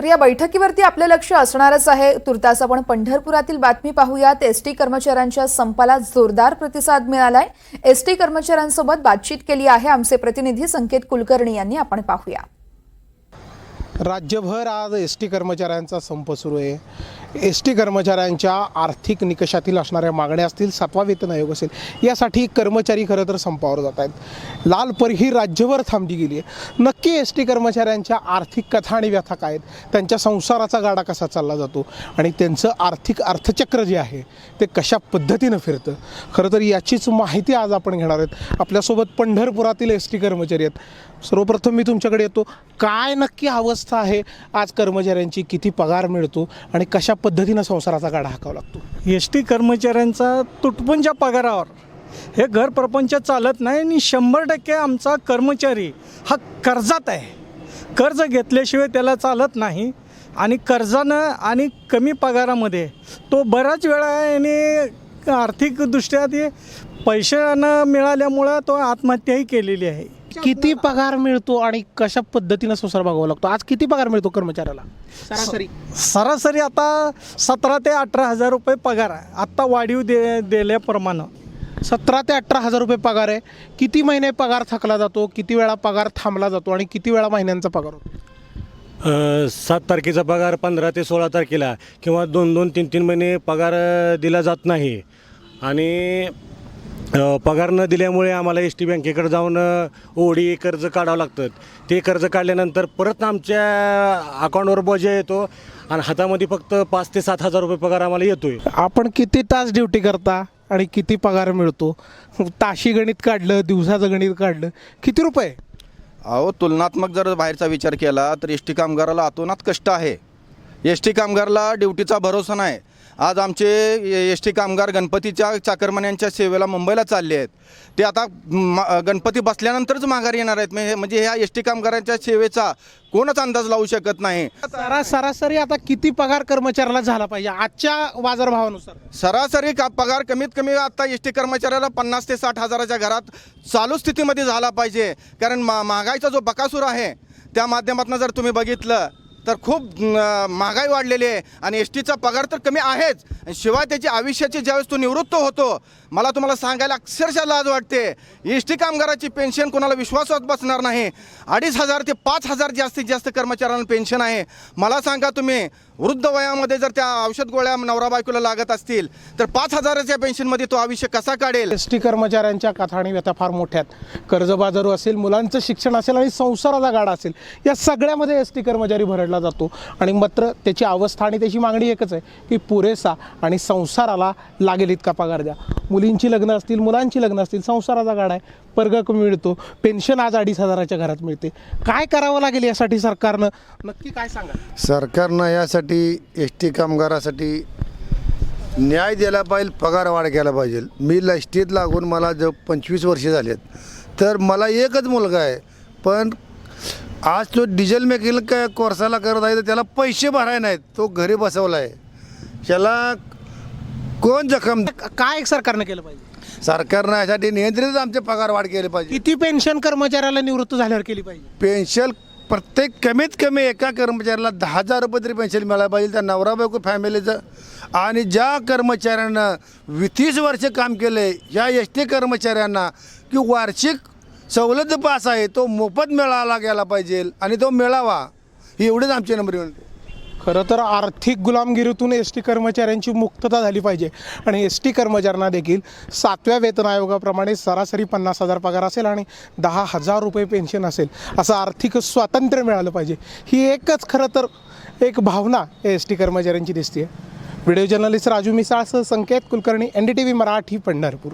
तर या बैठकीवरती आपलं लक्ष असणारच आहे. तुर्तास आपण पंढरपुरातील बातमी पाहूयात. एस टी कर्मचाऱ्यांच्या संपाला जोरदार प्रतिसाद मिळालाय. एस टी कर्मचाऱ्यांसोबत बातचीत केली आहे. आमचे प्रतिनिधी संकेत कुलकर्णी यांनी आपण पाहूया. राज्यभर आज एस टी कर्मचाऱ्यांचा संप सुरू आहे. एस टी कर्मचाऱ्यांच्या आर्थिक निकषातील असणाऱ्या मागण्या असतील सातवा वेतन आयोग असेल यासाठी कर्मचारी खरं तर संपावर जात आहेत. लाल पर ही राज्यभर थांबली गेली आहे. नक्की एस टी कर्मचाऱ्यांच्या आर्थिक कथा आणि व्यथा काय आहेत? त्यांच्या संसाराचा गाडा कसा चालला जातो? आणि त्यांचं आर्थिक अर्थचक्र जे आहे ते कशा पद्धतीनं फिरतं? खरं तर याचीच माहिती आज आपण घेणार आहेत. आपल्यासोबत पंढरपुरातील एस टी कर्मचारी आहेत. सर्वप्रथम मी तुमच्याकडे येतो. काय नक्की अवस्था आहे. आज कर्मचाऱ्यांची किती पगार मिळतो आणि कशा पद्धतीनं संसाराचा गाडा हाकावा लागतो? एस टी कर्मचाऱ्यांचा तुटपुंच्या पगारावर. हे घर प्रपंच चालत नाही आणि शंभर टक्के आमचा कर्मचारी हा कर्जात आहे. कर्ज घेतल्याशिवाय त्याला चालत नाही आणि कर्जानं आणि कमी पगारामध्ये तो बऱ्याच वेळा याने आर्थिकदृष्ट्या ते पैशानं मिळाल्यामुळं तो आत्महत्याही केलेली आहे. किती पगार मिळतो आणि कशा पद्धतीनं संसार भागवावा लागतो? आज किती पगार मिळतो कर्मचाऱ्याला? सरासरी. सरासरी आता सतरा ते अठरा हजार रुपये पगार आहे. आत्ता वाढीव दे दिल्याप्रमाणे. सतरा ते अठरा हजार रुपये पगार आहे. किती महिने पगार थकला जातो? किती वेळा पगार थांबला जातो? आणि किती वेळा महिन्यांचा पगार होतो? अ, सात तारखेचा पगार पंधरा ते सोळा तारखेला किंवा दोन दोन तीन तीन महिने पगार अ, दिला जात नाही. आणि पगार न दिल्यामुळे आम्हाला एस टी बँकेकडे जाऊन ओढी कर्ज काढावं लागतं. ते कर्ज काढल्यानंतर परत आमच्या अकाउंटवर बोजा येतो आणि हातामध्ये फक्त पाच ते सात हजार रुपये पगार आम्हाला येतोय. आपण किती तास ड्युटी करता आणि किती पगार मिळतो? ताशी गणित काढलं दिवसाचं गणित काढलं किती रुपये? अहो तुलनात्मक जर बाहेरचा विचार केला तर एस टी कामगाराला अतोनात कष्ट आहे. एस टी कामगारला ड्युटीचा भरोसा नाही. आज आमचे एस टी कामगार गणपतीच्या चाकरमान्यांच्या सेवेला मुंबईला चालले आहेत. ते आता गणपती बसल्यानंतरच माघारी येणार आहेत. म्हणजे म्हणजे ह्या एस टी कामगारांच्या सेवेचा कोणच अंदाज लावू शकत नाही. सरा सरासरी आता किती पगार कर्मचाऱ्याला झाला पाहिजे? आजच्या बाजारभावानुसार. सरासरी का पगार कमीत कमी आता एस टी कर्मचाऱ्याला पन्नास ते साठ हजाराच्या घरात चालू स्थितीमध्ये झाला पाहिजे. कारण मा महागाईचा जो बकासूर आहे त्या माध्यमातून जर तुम्ही बघितलं तर खूप महागाई वाढलेली आहे आणि एस टीचा पगार तर कमी आहेच. शिवाय त्याची आयुष्याची ज्यावेळेस तो निवृत्त होतो मला तुम्हाला सांगायला अक्षरशः लाज वाटते. एस टी कामगाराची पेन्शन कोणाला विश्वासात बसणार नाही. अडीच हजार ते पाच हजार जास्तीत जास्त कर्मचाऱ्यांना पेन्शन आहे. मला सांगा तुम्ही वृद्ध वयामध्ये जर त्या औषध गोळ्या नवरा बायकोला लागत असतील तर पाच हजाराच्या पेन्शनमध्ये तो आयुष्य कसा काढेल? एस टी कर्मचाऱ्यांच्या कथा आणि व्यथा फार मोठ्या आहेत. कर्जबाजारू असेल मुलांचं शिक्षण असेल आणि संसाराचा गाडा असेल या सगळ्यामध्ये एस टी कर्मचारी भरडला जातो. आणि मात्र त्याची अवस्था आणि त्याची मागणी एकच आहे की पुरेसा आणि संसाराला लागेल इतका पगार द्या. मुलींची लग्न असतील मुलांची लग्न असतील संसाराचा गाडा आहे. पर्ग कमी मिळतो पेन्शन आज अडीच हजाराच्या घरात मिळते. काय करावं लागेल यासाठी सरकारनं? नक्की काय सांगा सरकारनं यासाठी एस टी कामगारासाठी न्याय द्यायला पाहिजे पगार वाढ केला पाहिजे. मी लष्टीत लागून मला जो पंचवीस वर्षे झालेत तर मला एकच मुलगा आहे. पण आज तो डिझेल मेकॅनिक काय कोर्साला करत आहे तर त्याला पैसे भराय नाहीत. तो घरी बसवला आहे त्याला कोण जखम? काय सरकारनं केलं पाहिजे? सरकारनं यासाठी नियंत्रित आमचे पगार वाढ केले पाहिजे. किती पेन्शन कर्मचाऱ्याला निवृत्त झाल्यावर केली पाहिजे? पेन्शन प्रत्येक कमीत कमी एका कर्मचाऱ्याला दहा हजार रुपये तरी पेन्शन मिळायला पाहिजे. त्या नवरा बायको फॅमिलीचं आणि ज्या कर्मचाऱ्यांना वीस वर्ष काम केले या एस टी कर्मचाऱ्यांना की वार्षिक सवलत पास आहे तो मोफत मिळाला गेला पाहिजे आणि तो मिळावा ही एवढीच आमची नंबर विनंती. खरं तर आर्थिक गुलामगिरीतून एस टी कर्मचाऱ्यांची मुक्तता झाली पाहिजे. आणि एस टी कर्मचाऱ्यांना देखील सातव्या वेतन आयोगाप्रमाणे सरासरी पन्नास हजार पगार असेल आणि दहा हजार रुपये पेन्शन असेल असं आर्थिक स्वातंत्र्य मिळालं पाहिजे. ही एकच खरं तर एक भावना एस टी कर्मचाऱ्यांची दिसते video journalist Raju मिसाळसह Sanket Kulkarni N D T V Marathi Pandharpur.